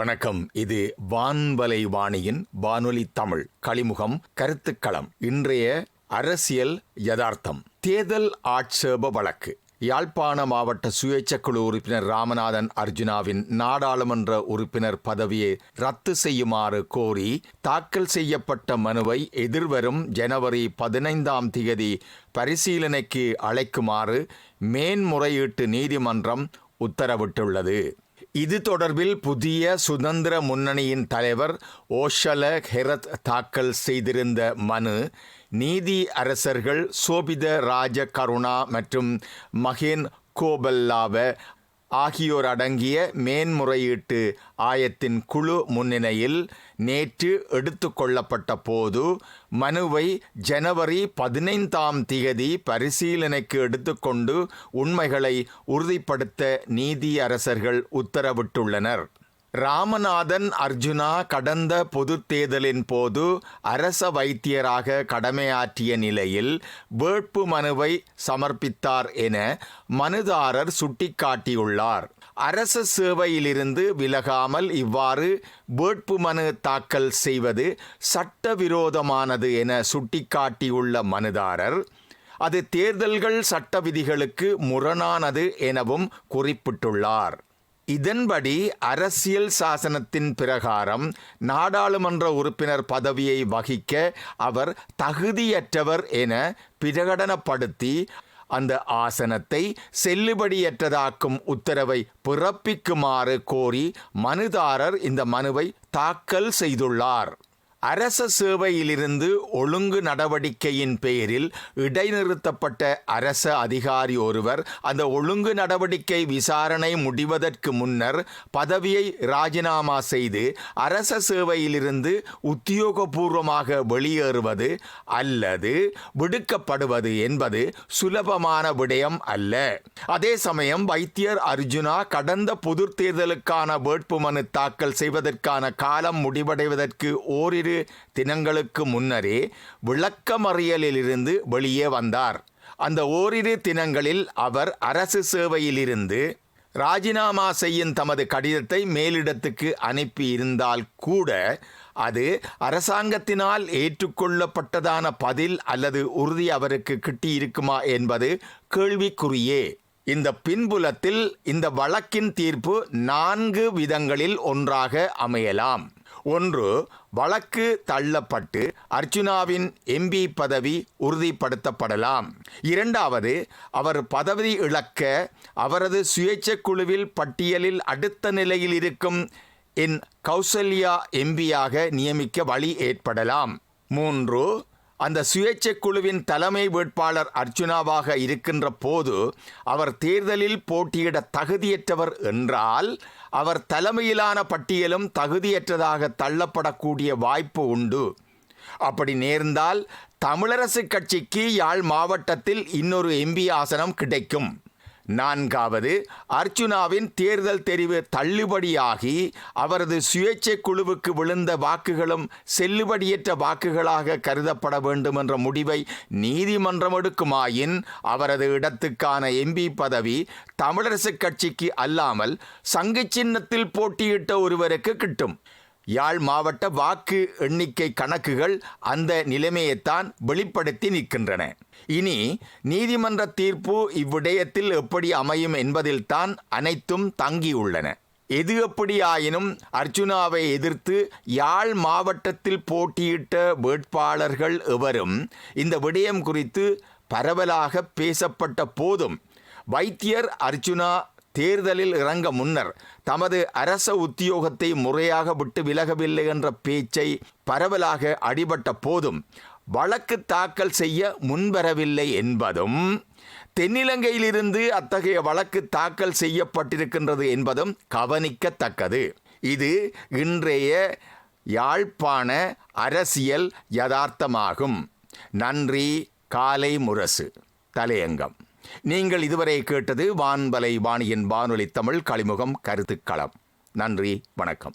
வணக்கம். இது வான்வலை வாணியின் வானொலி தமிழ் களிமுகம் கருத்துக்களம். இன்றைய அரசியல் யதார்த்தம். தேர்தல் ஆட்சேப வழக்கு. யாழ்ப்பாண மாவட்ட சுயேட்சைக்குழு உறுப்பினர் ராமநாதன் அர்ஜுனாவின் நாடாளுமன்ற உறுப்பினர் பதவியை ரத்து செய்யுமாறு கோரி தாக்கல் செய்யப்பட்ட மனுவை எதிர்வரும் ஜனவரி பதினைந்தாம் தேதி பரிசீலனைக்கு அழைக்குமாறு மேன்முறையீட்டு நீதிமன்றம் உத்தரவிட்டுள்ளது. இது தொடர்பில் புதிய சுதந்திர முன்னணியின் தலைவர் ஓஷல ஹெரத் தாக்கல் செய்திருந்த மனு நீதி அரசர்கள் சோபித ராஜ கருணா மற்றும் மகேன் கோபல்லாவ ஆகியோர் அடங்கிய மேன்முறையீட்டு ஆயத்தின் குழு முன்னிலையில் நேற்று எடுத்துக்கொள்ளப்பட்ட போது மனுவை ஜனவரி பதினைந்தாம் திகதி பரிசீலனைக்கு எடுத்துக்கொண்டு உண்மைகளை உறுதிப்படுத்த நீதியரசர்கள் உத்தரவிட்டுள்ளனர். ராமநாதன் அர்ஜுனா கடந்த பொது தேர்தலின் போது அரச வைத்தியராக கடமையாற்றிய நிலையில் வேட்பு மனுவை சமர்ப்பித்தார் என மனுதாரர் சுட்டிக்காட்டியுள்ளார். அரச சேவையிலிருந்து விலகாமல் இவ்வாறு வேட்பு மனு தாக்கல் செய்வது சட்டவிரோதமானது என சுட்டிக்காட்டியுள்ள மனுதாரர் அது தேர்தல்கள் சட்ட விதிகளுக்கு முரணானது எனவும் குறிப்பிட்டுள்ளார். இதன்படி அரசியல் சாசனத்தின் பிரகாரம் நாடாளுமன்ற உறுப்பினர் பதவியை வகிக்க அவர் தகுதியற்றவர் என பிரகடனப்படுத்தி அந்த ஆசனத்தை செல்லுபடியற்றதாக்கும் உத்தரவை பிறப்பிக்குமாறு கோரி மனுதாரர் இந்த மனுவை தாக்கல் செய்துள்ளார். அரச சேவையிலிருந்து ஒழுங்கு நடவடிக்கையின் பெயரில் இடைநிறுத்தப்பட்ட அரச அதிகாரி ஒருவர் அந்த ஒழுங்கு நடவடிக்கை விசாரணை முடிவதற்கு முன்னர் பதவியை ராஜினாமா செய்து அரச சேவையிலிருந்து உத்தியோகபூர்வமாக வெளியேறுவது அல்லது விடுக்கப்படுவது என்பது சுலபமான விடயம் அல்ல. அதே சமயம் வைத்தியர் அர்ஜுனா கடந்த பொது தேர்தலுக்கான வேட்புமனு தாக்கல் செய்வதற்கான காலம் முடிவடைவதற்கு ஓரிரு இரு தினங்களுக்கு முன்னரே விளக்கமறியலிலிருந்து வெளியே வந்தார். அந்த ஓரிரு தினங்களில் அவர் அரசு சேவையிலிருந்து ராஜினாமா செய்யும் தமது கடிதத்தை மேலிடத்துக்கு அனுப்பி இருந்தால் கூட அது அரசாங்கத்தினால் ஏற்றுக்கொள்ளப்பட்டதான பதில் அல்லது உறுதி அவருக்கு கிட்டியிருக்குமா என்பது கேள்விக்குறியே. இந்த பின்புலத்தில் இந்த வழக்கின் தீர்ப்பு நான்கு விதங்களில் ஒன்றாக அமையலாம். ஒன்று வழக்கு தள்ளப்பட்டு அர்ஜுனாவின் எம்பி பதவி உறுதிப்படுத்தப்படலாம். இரண்டாவது அவர் பதவி இழக்க அவரது சுயேட்சை குழுவில் பட்டியலில் அடுத்த நிலையில் இருக்கும் என் கௌசல்யா எம்பியாக நியமிக்க வழி ஏற்படலாம். மூன்று அந்த சுயேட்சை குழுவின் தலைமை வேட்பாளர் அர்ஜுனாவாக இருக்கின்ற போது அவர் தேர்தலில் போட்டியிட தகுதியற்றவர் என்றால் அவர் தலைமையிலான பட்டியலும் தகுதியற்றதாக தள்ளப்படக்கூடிய வாய்ப்பு உண்டு. அப்படி நேர்ந்தால் தமிழரசு கட்சிக்கு யாழ் மாவட்டத்தில் இன்னொரு எம்பி ஆசனம் கிடைக்கும். நான்காவது அர்ச்சுனாவின் தேர்தல் தெரிவு தள்ளுபடியாகி அவரது சுயேட்சை குழுவுக்கு விழுந்த வாக்குகளும் செல்லுபடியற்ற வாக்குகளாக கருதப்பட வேண்டும் என்ற முடிவை நீதிமன்றம் எடுக்குமாயின் அவரது இடத்துக்கான எம்பி பதவி தமிழரசுக் கட்சிக்கு அல்லாமல் சங்கு சின்னத்தில் போட்டியிட்ட ஒருவருக்கு கிட்டும். யாழ் மாவட்ட வாக்கு எண்ணிக்கை கணக்குகள் அந்த நிலைமையைத்தான் வெளிப்படுத்தி நிற்கின்றன. இனி நீதிமன்ற தீர்ப்பு இவ்விடயத்தில் எப்படி அமையும் என்பதில்தான் அனைத்தும் தங்கியுள்ளன. எது எப்படியாயினும் அர்ஜுனாவை எதிர்த்து யாழ் மாவட்டத்தில் போட்டியிட்ட வேட்பாளர்கள் எவரும் இந்த விடயம் குறித்து பரவலாக பேசப்பட்ட போதும் வைத்தியர் அர்ஜுனா தேர்தலில் இறங்க முன்னர் தமது அரச உத்தியோகத்தை முறையாக விட்டு விலகவில்லை என்ற பேச்சை பரவலாக அடிபட்ட போதும் வழக்கு தாக்கல் செய்ய முன்வரவில்லை என்பதும் தென்னிலங்கையிலிருந்து அத்தகைய வழக்கு தாக்கல் செய்யப்பட்டிருக்கின்றது என்பதும் கவனிக்கத்தக்கது. இது இன்றைய யாழ்ப்பாண அரசியல் யதார்த்தமாகும். நன்றி காலை முரசு. தலையங்கம். நீங்கள் இதுவரை கேட்டது வான்பலை வாணியின் வானொலி தமிழ் களிமுகம் கருத்துக்களம். நன்றி வணக்கம்.